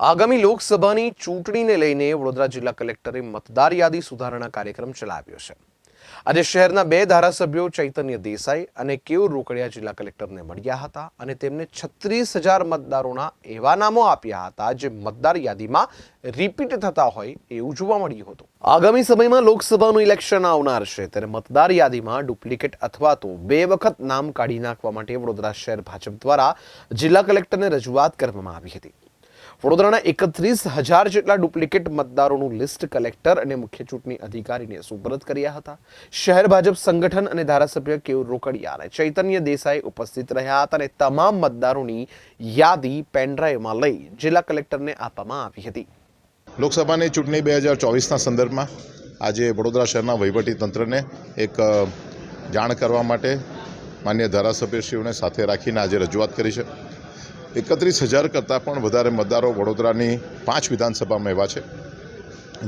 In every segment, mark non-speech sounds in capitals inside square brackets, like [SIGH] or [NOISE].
આગામી લોકસભાની ચૂંટણીને લઈને વડોદરા જિલ્લા કલેક્ટરે મતદાર યાદી સુધારણા કાર્યક્રમ ચલાવ્યો છે. આજે શહેરના બે ધારાસભ્યો ચૈતન્ય દેસાઈ અને કેયુર રોકડિયા જિલ્લા કલેક્ટરને મળ્યા હતા અને તેમને છત્રીસ હજાર મતદારોના એવા નામો આપ્યા હતા જે મતદાર યાદીમાં રિપીટ થતા હોય એવું જોવા મળ્યું હતું. આગામી સમયમાં લોકસભાનું ઇલેક્શન આવનાર છે ત્યારે મતદાર યાદીમાં ડુપ્લિકેટ અથવા તો બે વખત નામ કાઢી નાખવા માટે વડોદરા શહેર ભાજપ દ્વારા જિલ્લા કલેક્ટરને રજૂઆત કરવામાં આવી હતી. વડોદરાના એકત્રીસ હજાર જેટલા ડુપ્લિકેટ મતદારોનું લિસ્ટ કલેક્ટર અને મુખ્ય ચૂંટણી અધિકારીને સુપરત કર્યા હતા. શહેર ભાજપ સંગઠન અને ધારાસભ્ય કેયુર રોકડિયા અને ચૈતન્ય દેસાઈ ઉપસ્થિત રહ્યા હતા અને તમામ મતદારોની યાદી પેનડ્રાઈવમાં લઈ જિલ્લા કલેક્ટરને આપવામાં આવી હતી. લોકસભાની ચૂંટણી બે હજાર ચોવીસના સંદર્ભમાં આજે વડોદરા શહેરના તંત્રને એક જાણ કરવા માટે માન્ય ધારાસભ્યશ્રીઓને સાથે રાખીને આજે રજૂઆત કરી છે. એકત્રીસ હજાર કરતાં પણ વધારે મતદારો વડોદરાની પાંચ વિધાનસભામાં એવા છે,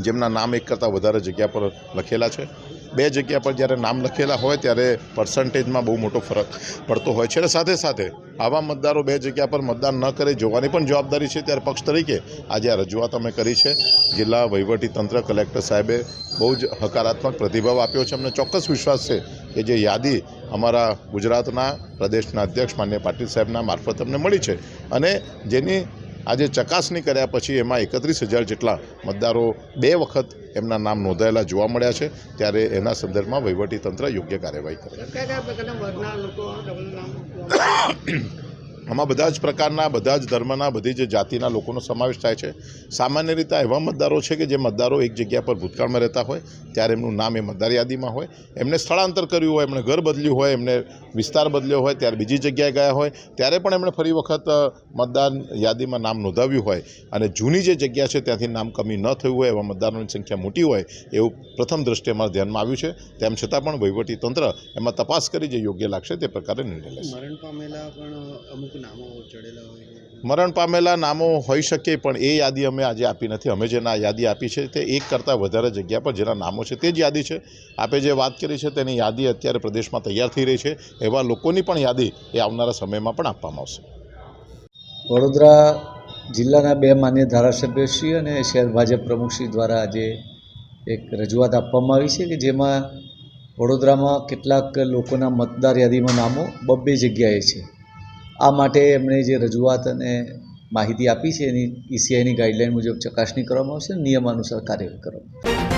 જેમના નામ એક કરતાં વધારે જગ્યા પર લખેલા છે. બે જગ્યા પર જ્યારે નામ લખેલા હોય ત્યારે પર્સન્ટેજમાં બહુ મોટો ફરક પડતો હોય છે. અને સાથે સાથે આવા મતદારો બે જગ્યા પર મતદાન ન કરે જોવાની પણ જવાબદારી છે. ત્યારે પક્ષ તરીકે આજે આ રજૂઆત અમે કરી છે. જિલ્લા તંત્ર કલેક્ટર સાહેબે બહુ જ હકારાત્મક પ્રતિભાવ આપ્યો છે. અમને ચોક્કસ વિશ્વાસ છે કે જે યાદી અમારા ગુજરાતના પ્રદેશના અધ્યક્ષ માન્ય પાટીલ સાહેબના મારફત અમને મળી છે. અને જેની આજે ચકાસણી કર્યા પછી એમાં એકત્રીસ હજાર જેટલા મતદારો બે વખત એમના નામ નોંધાયેલા જોવા મળ્યા છે. ત્યારે એના સંદર્ભમાં વહીવટી તંત્ર યોગ્ય કાર્યવાહી કરે [COUGHS] આમાં બધા જ પ્રકારના, બધા જ ધર્મના, બધી જ જાતિના લોકોનો સમાવેશ થાય છે. સામાન્ય રીતે એવા મતદારો છે કે જે મતદારો એક જગ્યા પર ભૂતકાળમાં રહેતા હોય, ત્યારે એમનું નામ એ મતદાર યાદીમાં હોય. એમને સ્થળાંતર કર્યું હોય, એમણે ઘર બદલ્યું હોય, એમને વિસ્તાર બદલ્યો હોય, ત્યારે બીજી જગ્યાએ ગયા હોય, ત્યારે પણ એમણે ફરી વખત મતદાર યાદીમાં નામ નોંધાવ્યું હોય. અને જૂની જે જગ્યા છે, ત્યાંથી નામ કમી ન થયું હોય, એવા મતદારોની સંખ્યા મોટી હોય, એવું પ્રથમ દ્રષ્ટિએ અમારા ધ્યાનમાં આવ્યું છે. તેમ છતાં પણ વહીવટી તંત્ર એમાં તપાસ કરી જે યોગ્ય લાગશે તે પ્રકારે નિર્ણય લેશે. મરણ પામેલા પણ અમુક નામો ચડેલા હોય મરણ પામેલા નામો હોઈ શકે પણ એ યાદી અમે આજે આપી નથી. અમે જેના યાદી આપી છે તે એક કરતાં વધારે જગ્યા પર જેના નામો છે તે જ યાદી છે. આપે જે વાત કરી છે તેની યાદી અત્યારે પ્રદેશમાં તૈયાર થઈ રહી છે. એવા લોકોની પણ યાદી એ આવનારા સમયમાં પણ આપવામાં આવશે. વડોદરા જિલ્લાના બે માન્ય ધારાસભ્યશ્રી અને શહેર ભાજપ પ્રમુખશ્રી દ્વારા આજે એક રજૂઆત આપવામાં આવી છે કે જેમાં વડોદરામાં કેટલાક લોકોના મતદાર યાદીમાં નામો બબ્બે જગ્યાએ છે. આ માટે એમણે જે રજૂઆત અને માહિતી આપી છે એની ઈસીઆઈની ગાઈડલાઇન મુજબ ચકાસણી કરવામાં આવશે નિયમાનુસાર કાર્ય કરવામાં આવશે.